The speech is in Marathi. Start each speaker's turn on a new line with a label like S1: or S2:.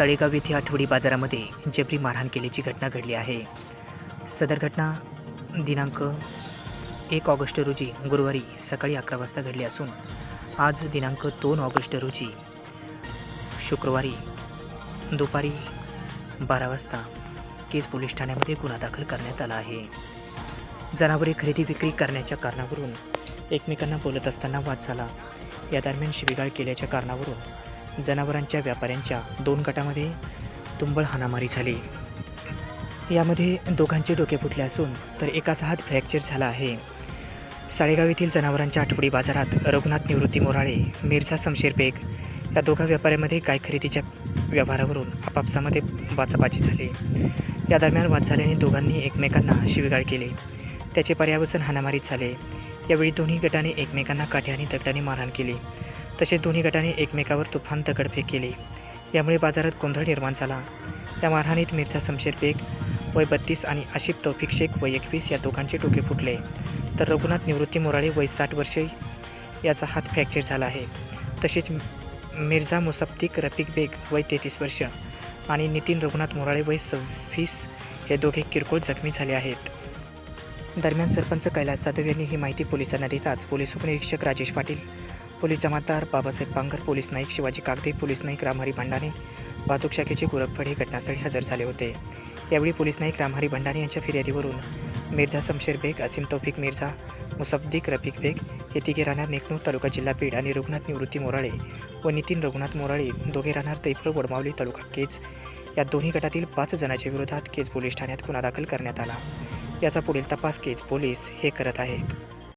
S1: साळेगाव येथे आठवडी बाजारामध्ये जबरी मारहाण केल्याची घटना घडली आहे. सदर घटना दिनांक एक ऑगस्ट रोजी गुरुवारी सकाळी अकरा वाजता घडली असून आज दिनांक दोन ऑगस्ट रोजी शुक्रवारी दुपारी बारा वाजता केज पोलीस ठाण्यामध्ये गुन्हा दाखल करण्यात आला आहे. जनावरे खरेदी विक्री करण्याच्या कारणावरून एकमेकांना बोलत असताना वाद झाला. या दरम्यान शिबिगाळ केल्याच्या कारणावरून जनावरांच्या व्यापाऱ्यांच्या दोन गटामध्ये तुंबळ हाणामारी झाली. यामध्ये दोघांचे डोके फुटले असून तर एकाचा हात फ्रॅक्चर झाला आहे. साळेगाव येथील जनावरांच्या आठवडी बाजारात रघुनाथ निवृत्ती मोराळे मिर्झा समशेर बेग या दोघा व्यापाऱ्यांमध्ये गाय खरेदीच्या व्यवहारावरून आपापसामध्ये बाचाबाची झाली. या दरम्यान वाद झाल्याने दोघांनी एकमेकांना शिवीगाळ केली. त्याचे पर्यावसन हाणामारीत झाले. यावेळी दोन्ही गटाने एकमेकांना काठ्या आणि दगडाने मारहाण केली. तसेच दोन्ही गटांनी एकमेकावर तुफान दगडफेक केली. यामुळे बाजारात गोंधळ निर्माण झाला. त्या मारहाणीत मिर्झा शमशेर बेग वय बत्तीस आणि आशिफ तौफिक शेख वय एकवीस या दोघांचे डोके फुटले. तर रघुनाथ निवृत्ती मोराळे वय साठ वर्षे याचा हात फ्रॅक्चर झाला आहे. तसेच मिर्झा मुसफ्तिक रफिक बेग वय तेहतीस वर्ष आणि नितीन रघुनाथ मोराळे वय सव्वीस हे दोघे किरकोळ जखमी झाले आहेत. दरम्यान सरपंच कैलास जाधव यांनी ही माहिती पोलिसांना देताच पोलीस उपनिरीक्षक राजेश पाटील पोलीस जमातदार बाबासाहेब पांघर पोलीस नाईक शिवाजी कागदे पोलीस नाईक रामहरी भंडाने वाहतूक शाखेचे गोरखफड हे घटनास्थळी हजर झाले होते. यावेळी पोलीस नाईक रामहरी भंडाने यांच्या फिर्यादीवरून मिर्झा समशेर बेग असीम तौफिक मिर्झा मुसब्दिक रफिक बेग हे तिघे राहणार नेकनूर तालुका जिल्हा बीड आणि रघुनाथ निवृत्ती मोराळे व नितीन रघुनाथ मोराळे दोघे राहणार तैफळ वडमावली तालुका केज. या दोन्ही गटातील पाच जणांच्या विरोधात केज पोलीस ठाण्यात गुन्हा दाखल करण्यात आला. याचा पुढील तपास केज पोलीस हे करत आहेत.